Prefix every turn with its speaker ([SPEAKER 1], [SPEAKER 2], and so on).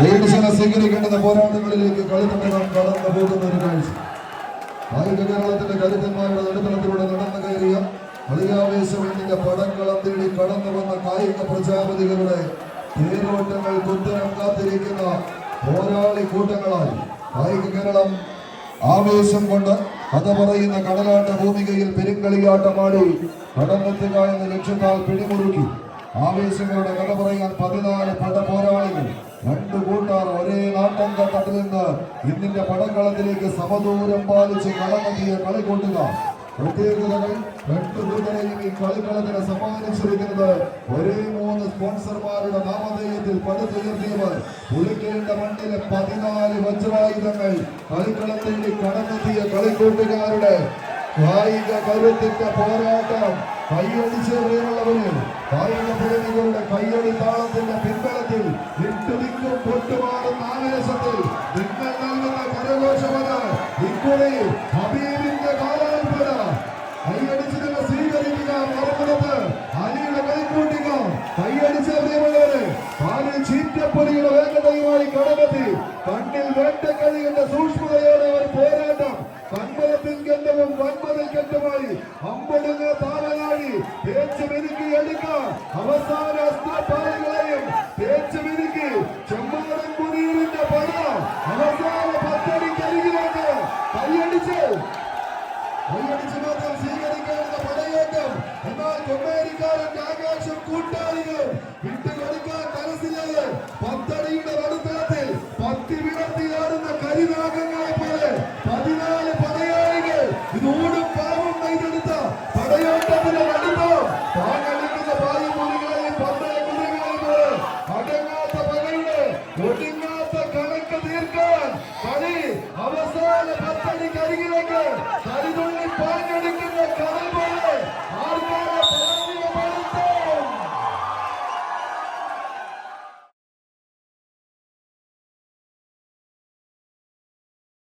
[SPEAKER 1] ദൈവശന സ്വീകരിക്കേണ്ടുന്ന പോരാട്ടങ്ങളിലേക്ക് കളിത്തട്ടകം കടന്നു പോകുന്ന ഒരു കാഴ്ച. ആയുധ കേരളത്തിന്റെ കരുത്തന്മാരുടെ നടുത്തളത്തിലൂടെ നടന്നു കയറിയ കളിയാവേശമെന്നിന്റെ പടക്കളം തേടി കടന്നു വന്ന കായിക പ്രജാപതികളുടെ തേരോട്ടങ്ങൾ കുത്തനം കാത്തിരിക്കുന്ന പോരാളി കൂട്ടങ്ങളായി. കായിക കേരളം ആവേശം കൊണ്ട് കഥ പറയുന്ന കടലാട്ട ഭൂമികയിൽ പെരുങ്കളിയാട്ടമാടി കടന്നെത്തുക എന്ന ലക്ഷ്യത്താൽ പിടിമുറുക്കി. ആവേശങ്ങളുടെ കഥ പറയാൻ പതിനാല് പട പോരാളികൾ രണ്ടു കൂട്ടാർ ഒരേ നാട്ടം തട്ടിൽ നിന്ന് ഇന്നിന്റെ പടക്കളത്തിലേക്ക് സമദൂരം പാലിച്ച് കളമെത്തിയ കളിക്കൂട്ടുക പ്രത്യേകതകൾ രണ്ടു കൂട്ടരെയും ഈ കളിക്കളത്തിന് സമ്മാനിച്ചിരിക്കുന്നത് ഒരേ മൂന്ന് സ്പോൺസർമാരുടെ നാമധേയത്തിൽ പടുത്തുയർത്തിയവർ പുളിക്കേണ്ട മണ്ണിലെ പതിനാല് വജ്രായുധങ്ങൾ കളിക്കളത്തേക്ക് കടന്നെത്തിയ കളിക്കൂട്ടുകാരുടെ കായിക കരുത്തിന്റെ പോരാട്ടം. കൈയടിച്ച് പ്രിയമുള്ളവര് കായിക പ്രേമികളുടെ കൈയടി താളത്തിന്റെ പിൻബലത്തിൽ ഇട്ടുതിക്കും ഹബീബിന്റെ കാലാൽപ്പന കൈയടിച്ച് നിങ്ങൾ സ്വീകരിക്കുക മറുപുറത്ത് അലിയുടെ കൈക്കൂട്ടിക കൈയടിച്ച പ്രിയമുള്ളവര് കാലിൽ ചീറ്റപ്പൊലിയുടെ വേഗതയുമായി കടമെത്തി. കണ്ണിൽ വേട്ടക്കളിയുടെ സൂക്ഷ്മതയോടെ ഒരു പോരാട്ടം. കൺമലത്തിൽ ഗന്ധവും വൻമതിൽ കെട്ടുമായി അമ്പടുങ്ങ താവനാഴി തേച്ച് മെരുക്കി എടുക്കാം. അവസാന അസ്ത്രപാളികളെയും കൈയടിച്ച് മാത്രം സ്വീകരിക്കാവുന്ന പടയേറ്റം. എന്നാൽ കൊമ്മേരിക്കാരന്റെ ആകാശം കൂട്ടാളികൾ വിട്ടുകൊടുക്കാൻ മനസ്സിലായത് പത്തടിയുടെ നടുത്തളത്തിൽ പത്തി വിടർത്തിയാടുന്ന കരിനാഗങ്ങളെ പോലെ പതിനാല് പടയാളികൾ ഇതോടും പാവം നെയ്തെടുത്ത പടയോട്ടത്തിന്റെ നടുത്തോ. താങ്കളിക്കുന്ന പായമുറികളെയും പന്തയ കുതിരകളെയും അടങ്ങാത്ത പകയുടെ ഒടുങ്ങാത്ത പത്തടി കരിതുള്ളി